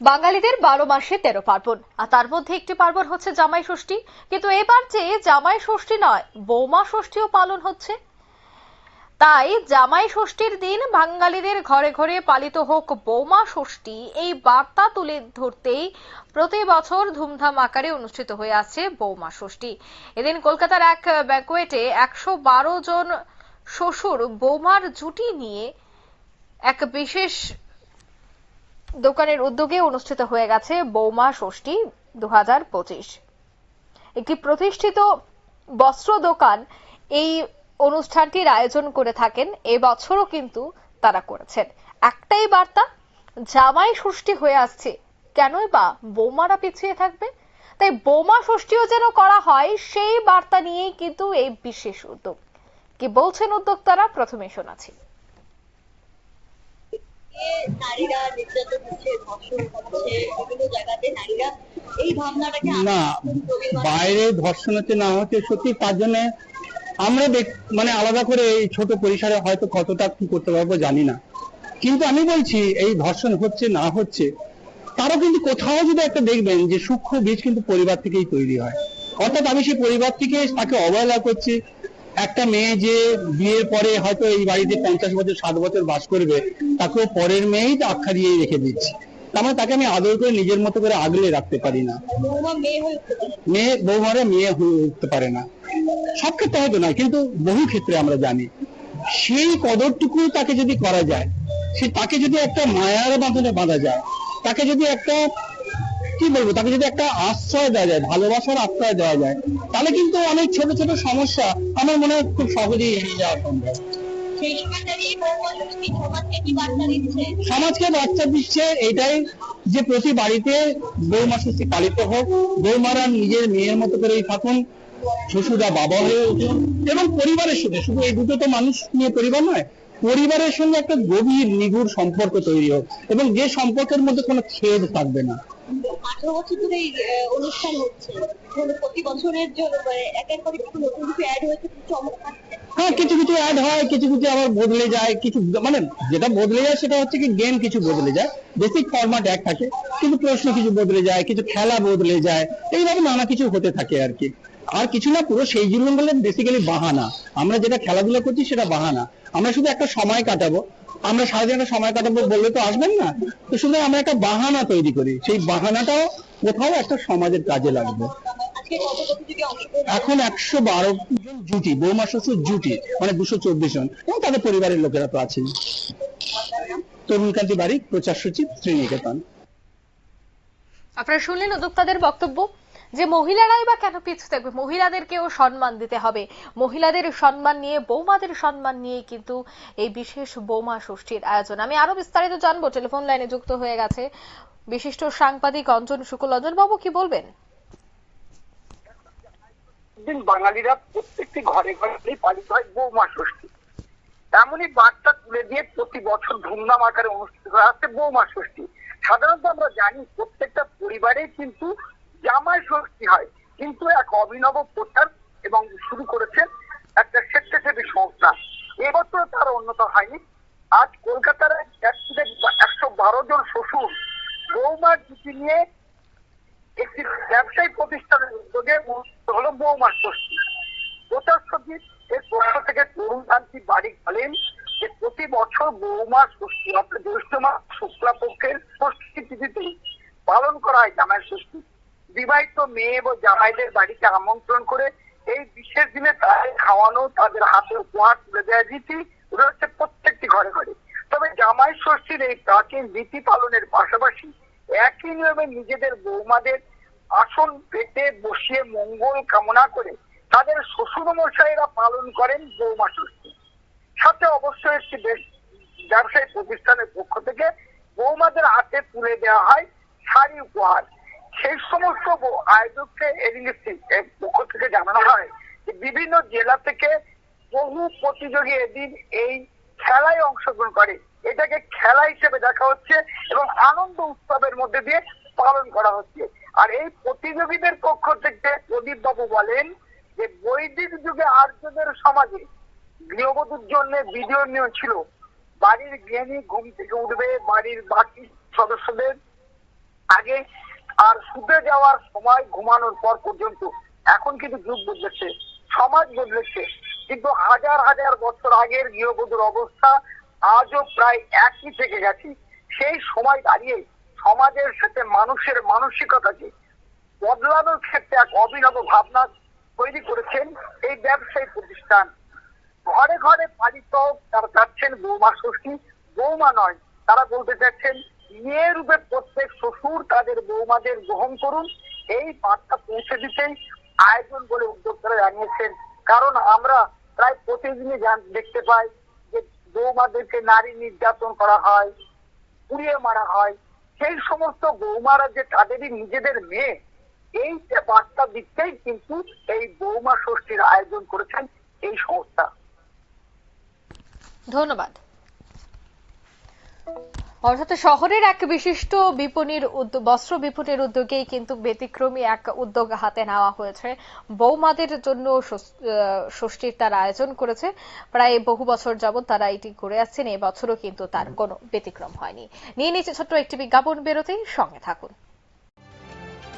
বাঙালিদের বারো মাসে তেরো পার্বণ। আর তার মধ্যে একটি পার্বণ হচ্ছে জামাই ষষ্ঠী। কিন্তু এবার যে জামাই ষষ্ঠী নয়, বৌমা ষষ্ঠীও পালন হচ্ছে। তাই জামাই ষষ্ঠীর দিন বাঙালিদের ঘরে ঘরে পালিত হোক বৌমা ষষ্ঠী, এই বার্তা তুলে ধরতেই প্রতি বছর ধুমধাম আকারে অনুষ্ঠিত হয়ে আছে বৌমা ষষ্ঠী। এদিন কলকাতার এক ব্যাকুয়েটে একশো বারো জন শ্বশুর বৌমার জুটি নিয়ে এক বিশেষ দোকানের উদ্যোগে অনুষ্ঠিত হয়ে গেছে বৌমা ষষ্ঠী দু হাজার পঁচিশ। একটি প্রতিষ্ঠিত বস্ত্র দোকান এই অনুষ্ঠানটির আয়োজন করে থাকেন এবছরও কিন্তু তারা করেছেন। একটাই বার্তা, জামাই ষষ্ঠী হয়ে আসছে, কেনই বা বৌমারা পিছিয়ে থাকবে? তাই বৌমা ষষ্ঠীও যেন করা হয়, সেই বার্তা নিয়েই কিন্তু এই বিশেষ উদ্যোগ। কি বলছেন উদ্যোক্তারা? প্রথমে শোনাচ্ছি। নারীরা নির্যাতন হচ্ছে ধর্ষণ হচ্ছে বিভিন্ন জায়গাতে নারীরা এই ভাবনাটাকে না বাইরে ধর্ষণ হচ্ছে না হচ্ছে সত্যি তার জন্য আমরা মানে আলাদা করে এই ছোট পরিসরে হয়তো কতটা কি করতে পারব জানি না। কিন্তু আমি বলছি এই ধর্ষণ হচ্ছে না হচ্ছে তারও কিন্তু কোথাও যদি একটা দেখবেন যে সূক্ষ্ম বীজ কিন্তু পরিবার থেকেই তৈরি হয়। অর্থাৎ আমি সেই পরিবার থেকে তাকে অবহেলা করছি একটা মেয়ে যে বিয়ের পরে হয়তো এই বাড়িতে পঞ্চাশ বছর ষাট বছর বাস করবে তাকেও পরের মেয়েই আখ্যা দিয়েই রেখে দিচ্ছি। তার মানে তাকে আমি আদর করে নিজের মতো করে আগলে রাখতে পারি না। মেয়ে বৌমারা মেয়ে হয়ে উঠতে পারে না। সব ক্ষেত্রে হয়তো না কিন্তু বহু ক্ষেত্রে আমরা জানি। সেই কদরটুকু তাকে যদি করা যায় সে তাকে যদি একটা মায়ার বাঁধনে বাঁধা যায় তাকে যদি একটা কি বলব তাকে যদি একটা আশ্রয় দেওয়া যায় ভালোবাসার আশ্রয় দেওয়া যায় তাহলে কিন্তু অনেক ছোট ছোট সমস্যা আমার মনে হয় খুব সহজেই এড়িয়ে যাওয়া সম্ভব। সমাজকে বার্তা দিচ্ছে এটাই যে প্রতি বাড়িতে বৌমা ষষ্ঠী পালিত হোক বৌমারা নিজের মেয়ের মতো করেই থাকুন শ্বশুরা বাবা হয়ে উঠুন এবং পরিবারের সঙ্গে শুধু এই দুটো তো মানুষ নিয়ে পরিবার নয় পরিবারের সঙ্গে একটা গভীর নিগুড় সম্পর্ক তৈরি হোক এবং যে সম্পর্কের মধ্যে কোনো ছেদ থাকবে না। আঠারো বছর ধরে এই অনুষ্ঠান হচ্ছে। ধরুন প্রতি বছরের জন্য মানে একের পর একটু নতুন কিছু অ্যাড হয়েছে, কিছু চমক হ্যাঁ কিছু কিছু অ্যাড হয়, কিছু কিছু আবার বদলে যায়, কিছু মানে যেটা বদলে যায় সেটা হচ্ছে কি গেম কিছু বদলে যায় বেসিক ফরম্যাট এক থাকে, কিন্তু প্রশ্ন কিছু বদলে যায়, কিছু খেলা বদলে যায় এইভাবে নানা কিছু হতে থাকে আর কি। আর কিছু না, পুরো সেই জীবন বলে বেসিক্যালি বাহানা। আমরা যেটা খেলাধুলা করছি সেটা বাহানা। আমরা শুধু একটা সময় কাটাবো আমরা সারাদিন সময় কাটাবো বললে তো আসবেন না। তো শুধু আমরা একটা বাহানা তৈরি করি। সেই বাহানাটাও কোথাও একটা সমাজের কাজে লাগবে। এখন একশো বারো জন জুটি, বৌমা শ্বশুর জুটি মানে দুশো চব্বিশ জন, এবং তাদের পরিবারের লোকেরা তো আছেন তরুণকান্তি বাড়ি, প্রচার সচিব শ্রীনিকেতন। আপনারা শুনলেন উদ্যোক্তাদের বক্তব্য। যে মহিলারাই বা কেন পিছু থাকবে? মহিলাদেরকেও সম্মান দিতে হবে। মহিলাদের সম্মান নিয়ে, বৌমাদের সম্মান নিয়ে কিন্তু এই বিশেষ বৌমা ষষ্ঠীর আয়োজন। আমি আরও বিস্তারিত জানব। টেলিফোন লাইনে যুক্ত হয়ে গেছে বিশিষ্ট সাংবাদিক অঞ্জন শুক্ল। অঞ্জন বাবু কি বলবেন? বাঙালিরা প্রত্যেকটি ঘরে ঘরে পালিত হয় বৌমা ষষ্ঠী। এমনই বার্তা তুলে দিয়ে প্রতি বছর ধুমধাম আকারে অনুষ্ঠিত করা হচ্ছে বৌমা ষষ্ঠী। সাধারণত আমরা জানি প্রত্যেকটা পরিবারে কিন্তু জামাই ষষ্ঠী হয়। কিন্তু এক অভিনব প্রচার এবং শুরু করেছে একটা স্বেচ্ছাসেবী সংস্থা। এবছর তার উন্নত হয়নি। আজ কলকাতার একশো বারো জন শ্বশুর বৌমার জুটি নিয়ে একটি ব্যবসায়ী প্রতিষ্ঠানের উদ্যোগে হলো বৌমা ষষ্ঠী প্রচার সচিব এর পক্ষ থেকে তরুণ কান্তি বাড়ি বলেন যে প্রতি বছর বৌমা ষষ্ঠী অর্থাৎ জ্যৈষ্ঠ মাস শুক্লা পক্ষের ষষ্ঠী তিথিতে পালন করা হয় জামাই ষষ্ঠী বিবাহিত মেয়ে এবং জামাইদের বাড়িতে আমন্ত্রণ করে এই বিশেষ দিনে তাদের খাওয়ানো, তাদের হাতে উপহার তুলে দেওয়া রীতি রয়েছে প্রত্যেকটি ঘরে ঘরে। তবে জামাই ষষ্ঠীর এই প্রাচীন রীতি পালনের পাশাপাশি একই নিয়মে নিজেদের বৌমাদের আসন পেতে বসিয়ে মঙ্গল কামনা করে তাদের শ্বশুর মশাইরা পালন করেন বৌমা ষষ্ঠী। সাথে অবশ্যই একটি বেশ ব্যবসায়ী প্রতিষ্ঠানের পক্ষ থেকে বৌমাদের হাতে তুলে দেওয়া হয় শাড়ি উপহার। সেই সমস্ত আয়োজককে এডিলিসি পক্ষ থেকে জানানো হয় বিভিন্ন জেলা থেকে বহু প্রতিযোগী এদিন এই খেলায় অংশগ্রহণ করে। এটাকে খেলা হিসেবে দেখা হচ্ছে এবং আনন্দ উৎসবের মধ্যে দিয়ে পালন করা হচ্ছে। আর এই প্রতিযোগীদের পক্ষ থেকে প্রদীপ বাবু বলেন যে বৈদিক যুগে আর্যদের সমাজে গৃহবধূর জন্য ভিডিও নিয়ম ছিল। বাড়ির গৃহিণী ঘুম থেকে উঠবে, বাড়ির বাকি সদস্যদের আগে আর শুতে যাওয়ার সময় ঘুমানোর পর পর্যন্ত এখন কিন্তু যুগ বদলেছে, সমাজ বদলেছে। কিন্তু হাজার হাজার বছর আগের গৃহবধূর অবস্থা আজও প্রায় একই থেকে গেছে। সেই সময় দাঁড়িয়ে সমাজের সাথে মানুষের মানসিকতাকে বদলানোর ক্ষেত্রে এক অভিনব ভাবনা তৈরি করেছেন এই ব্যবসায়ী প্রতিষ্ঠান। ঘরে ঘরে পালিত তারা চাচ্ছেন বৌমা ষষ্ঠী। বৌমা নয়, তারা বলতে চাচ্ছেন মেয়ে রূপে প্রত্যেক শ্বশুর তাদের বৌমাদের গ্রহণ করুন। এই বার্তা পৌঁছে দিতেই আয়োজন বলে উদ্যোক্তারা জানিয়েছেন। কারণ আমরা প্রায় প্রতিদিনই দেখতে পাই যে বৌমাদেরকে নারী নির্যাতন করা হয়, পুড়িয়ে মারা হয়। সেই সমস্ত বৌমারা যে তাদেরই নিজেদের মেয়ে, এই যে বার্তা দিতেই কিন্তু এই বৌমা ষষ্ঠীর আয়োজন করেছেন এই সংস্থা। ধন্যবাদ। অর্থাৎ শহরের এক বিশিষ্ট বিপণীর বস্ত্র বিপণীর উদ্যোগেই কিন্তু ব্যতিক্রমী এক উদ্যোগ হাতে নেওয়া হয়েছে। বৌমাদের জন্য ষষ্ঠীর তার আয়োজন করেছে। প্রায় বহু বছর যাবৎ তারা এটি করে আসছেন। এবছরও কিন্তু তার কোনো ব্যতিক্রম হয়নি। নিয়ে নিচ্ছে ছোট্ট একটি বিজ্ঞাপন বেরোতেই সঙ্গে থাকুন।